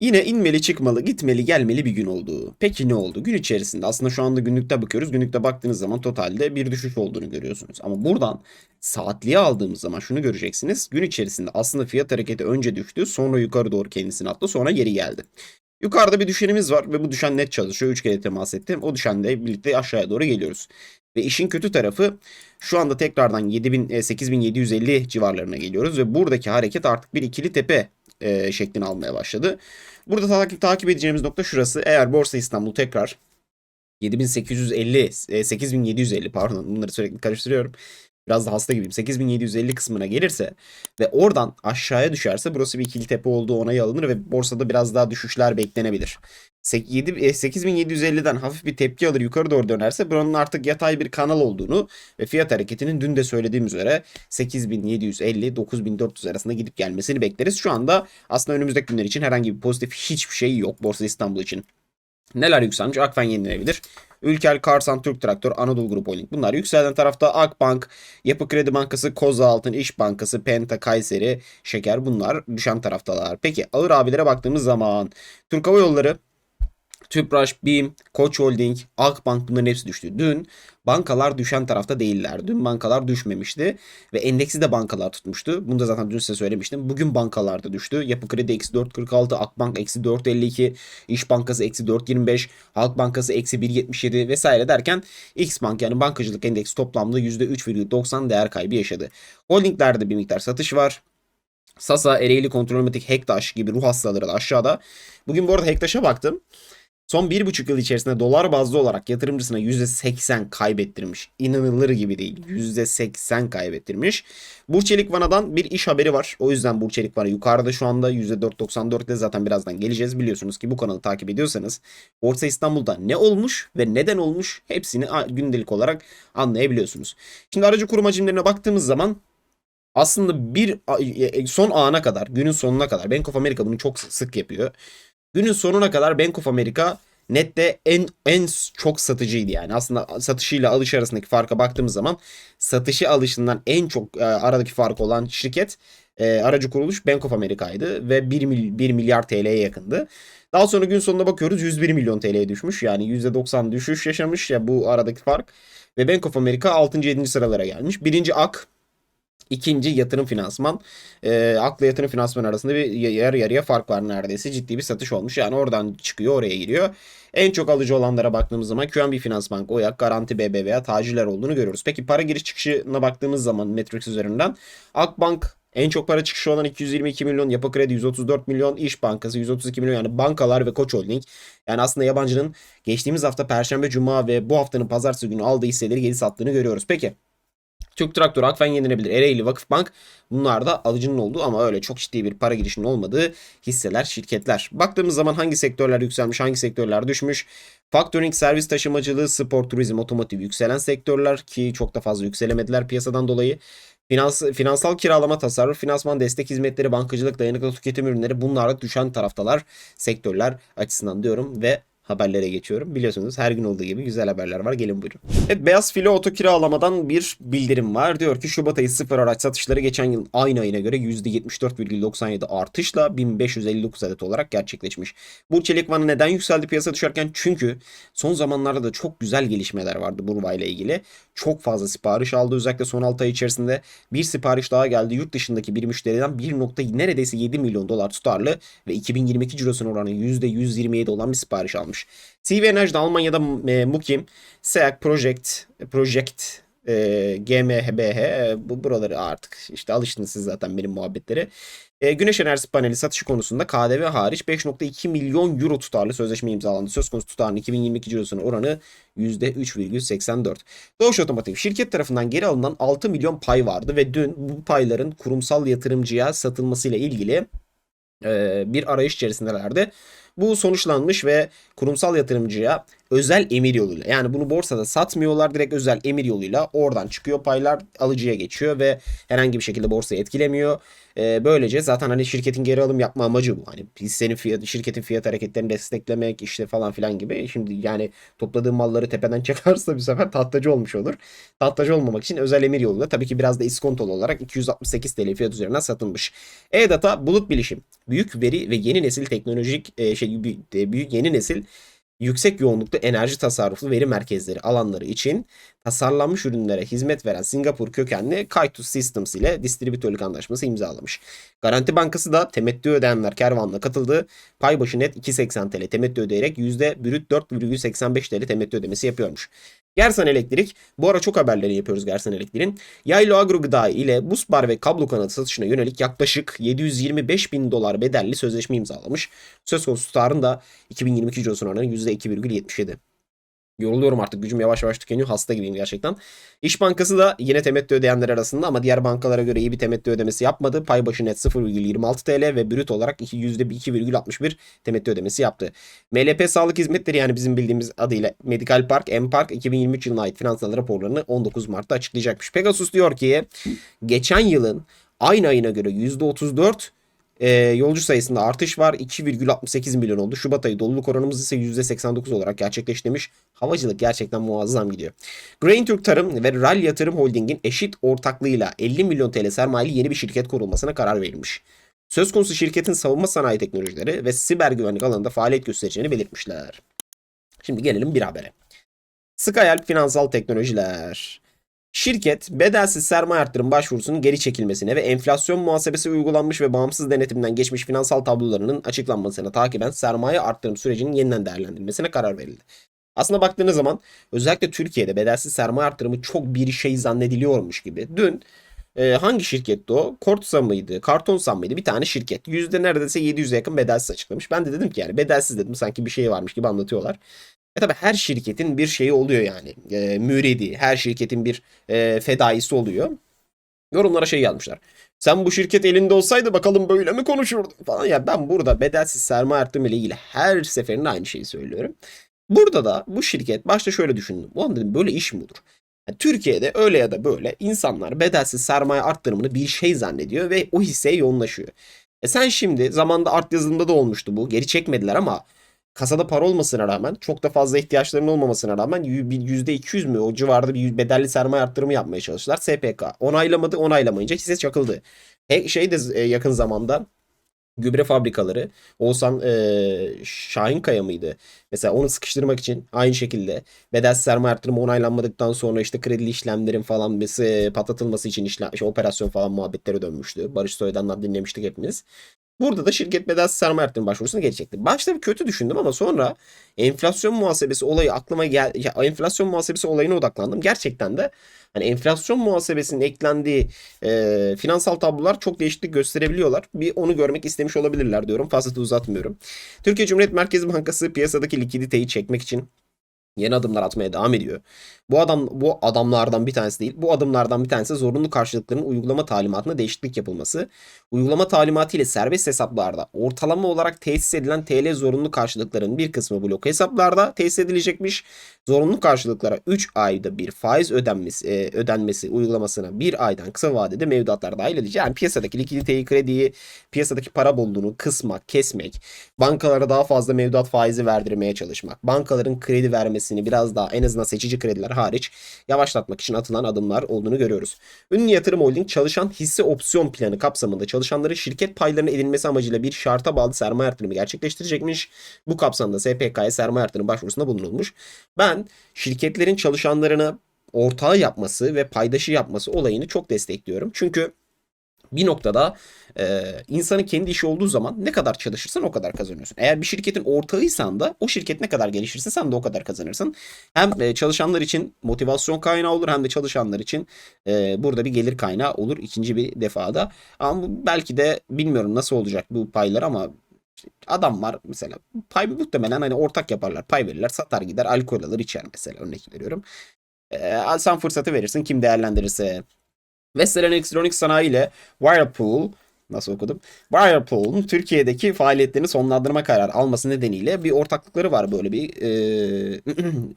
Yine inmeli çıkmalı gitmeli gelmeli bir gün oldu. Peki ne oldu? Gün içerisinde aslında şu anda günlükte bakıyoruz. Günlükte baktığınız zaman totalde bir düşüş olduğunu görüyorsunuz. Ama buradan saatliğe aldığımız zaman şunu göreceksiniz. Gün içerisinde aslında fiyat hareketi önce düştü sonra yukarı doğru kendisini attı sonra geri geldi. Yukarıda bir düşenimiz var ve bu düşen net çalışıyor. 3 kere temas ettim. O düşenle birlikte aşağıya doğru geliyoruz. Ve işin kötü tarafı şu anda tekrardan 7000 e, 8750 civarlarına geliyoruz ve buradaki hareket artık bir ikili tepe e, şeklini almaya başladı. Burada takip, takip edeceğimiz nokta şurası. Eğer Borsa İstanbul tekrar 7850, e, 8750 pardon bunları sürekli karıştırıyorum. Biraz da hasta gibiyim. 8750 kısmına gelirse ve oradan aşağıya düşerse burası bir ikili tepe olduğu onayı alınır ve borsada biraz daha düşüşler beklenebilir. 7, e, 8750'den hafif bir tepki alır yukarı doğru dönerse buranın artık yatay bir kanal olduğunu ve fiyat hareketinin dün de söylediğim üzere 8750 9400 arasında gidip gelmesini bekleriz. Şu anda aslında önümüzdeki günler için herhangi bir pozitif hiçbir şey yok Borsa İstanbul için. Neler yükselmiş? Akfen yenilebilir. Ülker, Karsan, Türk Traktör, Anadolu Grup Holding. Bunlar yükselen tarafta Akbank, Yapı Kredi Bankası, Koza Altın, İş Bankası, Penta, Kayseri, Şeker bunlar düşen taraftalar. Peki ağır abilere baktığımız zaman Türk Hava Yolları, Tüpraş, BİM, Koç Holding, Akbank bunların hepsi düştü. Dün bankalar düşen tarafta değiller. Dün bankalar düşmemişti ve endeksi de bankalar tutmuştu. Bunu da zaten dün size söylemiştim. Bugün bankalar da düştü. Yapı Kredi eksi 4.46, Akbank eksi 4.52, İş Bankası eksi 4.25, Halk Bankası eksi 1.77 vesaire derken X Bank yani bankacılık endeksi toplamda %3,90 değer kaybı yaşadı. Holdinglerde bir miktar satış var. Sasa, Ereğli, Kontrolmatik, Hektaş gibi ruh hastaları da aşağıda. Bugün bu arada Hektaş'a baktım. Son bir buçuk yıl içerisinde dolar bazlı olarak yatırımcısına %80 kaybettirmiş. İnanılır gibi değil. %80 kaybettirmiş. Burçelik Vana'dan bir iş haberi var. O yüzden Burçelik Vana yukarıda şu anda %4.94 ile zaten birazdan geleceğiz. Biliyorsunuz ki bu kanalı takip ediyorsanız Borsa İstanbul'da ne olmuş ve neden olmuş hepsini gündelik olarak anlayabiliyorsunuz. Şimdi aracı kurum hacimlerine baktığımız zaman aslında bir son ana kadar, günün sonuna kadar Bank of America bunu çok sık yapıyor. Günün sonuna kadar Bank of America nette en en çok satıcıydı yani. Aslında satışıyla alış arasındaki farka baktığımız zaman satışı alışından en çok e, aradaki fark olan şirket e, aracı kuruluş Bank of America'ydı ve 1, mil, 1 milyar TL'ye yakındı. Daha sonra gün sonunda bakıyoruz 101 milyon TL'ye düşmüş. Yani %90 düşüş yaşamış ya bu aradaki fark. Ve Bank of America 6. 7. sıralara gelmiş. Birinci AK, İkinci yatırım finansman. E, akla yatırım finansman arasında bir yarı yarıya fark var neredeyse. Ciddi bir satış olmuş. Yani oradan çıkıyor oraya giriyor. En çok alıcı olanlara baktığımız zaman QNB Finansbank, OYAK, Garanti BBVA, Taciler olduğunu görüyoruz. Peki para giriş çıkışına baktığımız zaman Matrix üzerinden Akbank en çok para çıkışı olan 222 milyon, Yapı Kredi 134 milyon, İş Bankası 132 milyon yani bankalar ve Koç Holding. Yani aslında yabancının geçtiğimiz hafta Perşembe, Cuma ve bu haftanın Pazartesi günü aldığı hisseleri geri sattığını görüyoruz. Peki Türk Traktör, Akfen yenilebilir, Ereğli, Vakıfbank bunlar da alıcının olduğu ama öyle çok ciddi bir para girişinin olmadığı hisseler, şirketler. Baktığımız zaman hangi sektörler yükselmiş, hangi sektörler düşmüş? Faktörink, servis taşımacılığı, spor, turizm, otomotiv yükselen sektörler ki çok da fazla yükselemediler piyasadan dolayı. Finans, finansal kiralama, tasarruf, finansman, destek hizmetleri, bankacılık, dayanıklı tüketim ürünleri bunlar da düşen taraftalar sektörler açısından diyorum ve haberlere geçiyorum. Biliyorsunuz her gün olduğu gibi güzel haberler var. Gelin buyurun. Evet Beyaz Filo Oto kiralamadan bir bildirim var. Diyor ki Şubat ayı sıfır araç satışları geçen yıl aynı ayına göre %74,97 artışla 1559 adet olarak gerçekleşmiş. Bu çelik vanı neden yükseldi piyasa düşerken? Çünkü son zamanlarda da çok güzel gelişmeler vardı Burva ile ilgili. Çok fazla sipariş aldı özellikle son 6 ay içerisinde. Bir sipariş daha geldi. Yurt dışındaki bir müşteriden 1. neredeyse 7 milyon dolar tutarlı ve 2022 cirosunun oranı %127 olan bir sipariş almış. CV Enerji'de Almanya'da e, Mukim, SEAC Project, Project e, GmbH e, bu buraları artık işte alıştınız siz zaten benim muhabbetlere. E, güneş enerjisi paneli satışı konusunda KDV hariç 5.2 milyon euro tutarlı sözleşme imzalandı. Söz konusu tutarın 2022 cirosunun oranı %3,84. Doğuş Otomotiv şirket tarafından geri alınan 6 milyon pay vardı ve dün bu payların kurumsal yatırımcıya satılmasıyla ilgili e, bir arayış içerisindelerdi. Bu sonuçlanmış ve kurumsal yatırımcıya özel emir yoluyla yani bunu borsada satmıyorlar direkt özel emir yoluyla oradan çıkıyor paylar alıcıya geçiyor ve herhangi bir şekilde borsayı etkilemiyor. Ee, böylece zaten hani şirketin geri alım yapma amacı bu. Hani hissenin fiyatı, şirketin fiyat hareketlerini desteklemek işte falan filan gibi. Şimdi yani topladığım malları tepeden çakarsa bir sefer tahtacı olmuş olur. Tahtacı olmamak için özel emir yoluyla tabii ki biraz da iskontolu olarak 268 TL fiyat üzerinden satılmış. E-Data bulut bilişim. Büyük veri ve yeni nesil teknolojik e, şey büyük yeni nesil yüksek yoğunluklu enerji tasarruflu veri merkezleri alanları için tasarlanmış ürünlere hizmet veren Singapur kökenli Kaitus Systems ile distribütörlük anlaşması imzalamış. Garanti Bankası da temettü ödeyenler kervanına katıldı. Pay başı net 2.80 TL temettü ödeyerek yüzde brüt 4,85 TL temettü ödemesi yapıyormuş. Gersan Elektrik, bu ara çok haberleri yapıyoruz Gersan Elektrik'in. Yaylo Agro Gıda ile buz bar ve kablo kanadı satışına yönelik yaklaşık 725 bin dolar bedelli sözleşme imzalamış. Söz konusu tutarın da 2022 cirosun oranı %2,77. Yoruluyorum artık gücüm yavaş yavaş tükeniyor. Hasta gibiyim gerçekten. İş Bankası da yine temettü ödeyenler arasında ama diğer bankalara göre iyi bir temettü ödemesi yapmadı. Pay başı net 0,26 TL ve brüt olarak %2,61 temettü ödemesi yaptı. MLP Sağlık Hizmetleri yani bizim bildiğimiz adıyla Medical Park, M-Park 2023 yılına ait finansal raporlarını 19 Mart'ta açıklayacakmış. Pegasus diyor ki geçen yılın aynı ayına göre %34 e, yolcu sayısında artış var. 2,68 milyon oldu. Şubat ayı doluluk oranımız ise %89 olarak gerçekleşti demiş. Havacılık gerçekten muazzam gidiyor. Grain Türk Tarım ve RAL Yatırım Holding'in eşit ortaklığıyla 50 milyon TL sermayeli yeni bir şirket kurulmasına karar verilmiş. Söz konusu şirketin savunma sanayi teknolojileri ve siber güvenlik alanında faaliyet göstereceğini belirtmişler. Şimdi gelelim bir habere. Skyalp Finansal Teknolojiler. Şirket bedelsiz sermaye arttırım başvurusunun geri çekilmesine ve enflasyon muhasebesi uygulanmış ve bağımsız denetimden geçmiş finansal tablolarının açıklanmasına takiben sermaye arttırım sürecinin yeniden değerlendirilmesine karar verildi. Aslında baktığınız zaman özellikle Türkiye'de bedelsiz sermaye arttırımı çok bir şey zannediliyormuş gibi. Dün e, hangi şirketti o? Kortsa mıydı? Kartonsan mıydı? Bir tane şirket. Yüzde neredeyse 700'e yakın bedelsiz açıklamış. Ben de dedim ki yani bedelsiz dedim sanki bir şey varmış gibi anlatıyorlar. E tabi her şirketin bir şeyi oluyor yani. E, müredi. Her şirketin bir e, fedaisi oluyor. Yorumlara şey yazmışlar. Sen bu şirket elinde olsaydı bakalım böyle mi konuşurdun falan. Ya ben burada bedelsiz sermaye artırımı ile ilgili her seferinde aynı şeyi söylüyorum. Burada da bu şirket başta şöyle düşündüm. Ulan dedim böyle iş mi olur? Yani Türkiye'de öyle ya da böyle insanlar bedelsiz sermaye arttırımını bir şey zannediyor ve o hisseye yoğunlaşıyor. E sen şimdi zamanda art yazılımda da olmuştu bu. Geri çekmediler ama kasada para olmasına rağmen çok da fazla ihtiyaçlarının olmamasına rağmen %200 mü o civarda bir bedelli sermaye arttırımı yapmaya çalıştılar. SPK onaylamadı onaylamayınca hisse çakıldı. He, şey de e, yakın zamanda gübre fabrikaları Oğuzhan e, Şahinkaya mıydı? Mesela onu sıkıştırmak için aynı şekilde bedelsiz sermaye arttırımı onaylanmadıktan sonra işte kredi işlemlerin falan mesela patlatılması için işlem, işte operasyon falan muhabbetleri dönmüştü. Barış Soydan'dan dinlemiştik hepimiz. Burada da şirket bedelsiz sermaye arttırma başvurusunu geri çekti. Başta bir kötü düşündüm ama sonra enflasyon muhasebesi olayı aklıma gel enflasyon muhasebesi olayına odaklandım. Gerçekten de hani enflasyon muhasebesinin eklendiği e, finansal tablolar çok değişiklik gösterebiliyorlar. Bir onu görmek istemiş olabilirler diyorum. Fazla da uzatmıyorum. Türkiye Cumhuriyet Merkez Bankası piyasadaki likiditeyi çekmek için yeni adımlar atmaya devam ediyor. Bu adam bu adamlardan bir tanesi değil. Bu adımlardan bir tanesi zorunlu karşılıkların uygulama talimatına değişiklik yapılması. Uygulama talimatı ile serbest hesaplarda ortalama olarak tesis edilen TL zorunlu karşılıkların bir kısmı blok hesaplarda tesis edilecekmiş. Zorunlu karşılıklara 3 ayda bir faiz ödenmesi, e, ödenmesi uygulamasına bir aydan kısa vadede mevduatlar dahil edilecek. Yani piyasadaki likiditeyi, krediyi, piyasadaki para bolluğunu kısmak, kesmek, bankalara daha fazla mevduat faizi verdirmeye çalışmak, bankaların kredi vermesini biraz daha en azından seçici krediler hariç yavaşlatmak için atılan adımlar olduğunu görüyoruz. Ünlü Yatırım Holding çalışan hisse opsiyon planı kapsamında çalışanların şirket paylarının edinmesi amacıyla bir şarta bağlı sermaye artırımı gerçekleştirecekmiş. Bu kapsamda SPK'ya sermaye artırımı başvurusunda bulunulmuş. Ben şirketlerin çalışanlarına ortağı yapması ve paydaşı yapması olayını çok destekliyorum. Çünkü bir noktada e, insanın kendi işi olduğu zaman ne kadar çalışırsan o kadar kazanıyorsun. Eğer bir şirketin ortağıysan da o şirket ne kadar gelişirse sen de o kadar kazanırsın. Hem e, çalışanlar için motivasyon kaynağı olur hem de çalışanlar için e, burada bir gelir kaynağı olur ikinci bir defada. Ama belki de bilmiyorum nasıl olacak bu paylar ama adam var mesela pay muhtemelen hani ortak yaparlar pay verirler satar gider alkol alır içer mesela örnek veriyorum. Ee, sen fırsatı verirsin kim değerlendirirse Western Elektronik Sanayi ile Whirlpool nasıl okudum? Whirlpool'un Türkiye'deki faaliyetlerini sonlandırma kararı alması nedeniyle bir ortaklıkları var böyle bir e,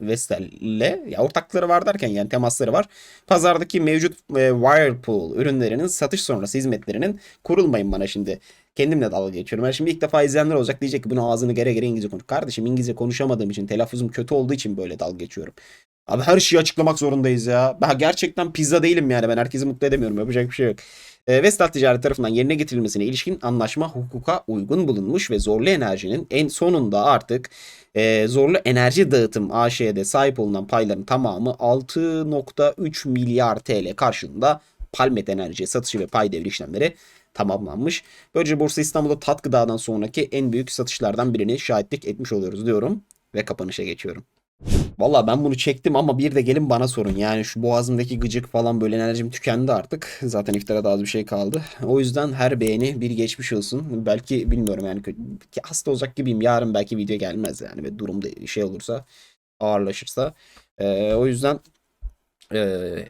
Vestel'le. Ya ortaklıkları var derken yani temasları var. Pazardaki mevcut e, Whirlpool ürünlerinin satış sonrası hizmetlerinin kurulmayın bana şimdi. Kendimle dalga geçiyorum. Ben şimdi ilk defa izleyenler olacak diyecek ki bunu ağzını gere gere İngilizce konuş. Kardeşim İngilizce konuşamadığım için telaffuzum kötü olduğu için böyle dalga geçiyorum. Abi her şeyi açıklamak zorundayız ya. Ben gerçekten pizza değilim yani. Ben herkesi mutlu edemiyorum. Yapacak bir şey yok. E, Vestel Ticaret tarafından yerine getirilmesine ilişkin anlaşma hukuka uygun bulunmuş ve zorlu enerjinin en sonunda artık e, zorlu enerji dağıtım AŞ'de sahip olunan payların tamamı 6.3 milyar TL karşılığında Palmet Enerji'ye satışı ve pay devri işlemleri tamamlanmış. Böylece Borsa İstanbul'da tat gıdadan sonraki en büyük satışlardan birini şahitlik etmiş oluyoruz diyorum ve kapanışa geçiyorum. Valla ben bunu çektim ama bir de gelin bana sorun. Yani şu boğazımdaki gıcık falan böyle enerjim tükendi artık. Zaten iftara da az bir şey kaldı. O yüzden her beğeni bir geçmiş olsun. Belki bilmiyorum yani hasta olacak gibiyim. Yarın belki video gelmez yani ve durumda şey olursa ağırlaşırsa. Ee, o yüzden ee,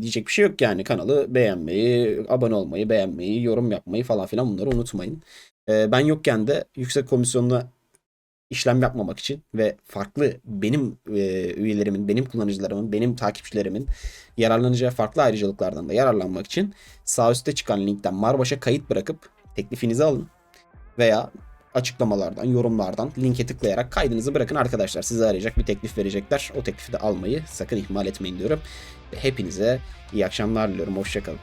diyecek bir şey yok yani kanalı beğenmeyi, abone olmayı, beğenmeyi, yorum yapmayı falan filan bunları unutmayın. Ee, ben yokken de yüksek komisyonla işlem yapmamak için ve farklı benim e, üyelerimin, benim kullanıcılarımın, benim takipçilerimin yararlanacağı farklı ayrıcalıklardan da yararlanmak için sağ üstte çıkan linkten Marbaş'a kayıt bırakıp teklifinizi alın veya açıklamalardan, yorumlardan linke tıklayarak kaydınızı bırakın arkadaşlar. Size arayacak bir teklif verecekler. O teklifi de almayı sakın ihmal etmeyin diyorum. Hepinize iyi akşamlar diliyorum. Hoşçakalın.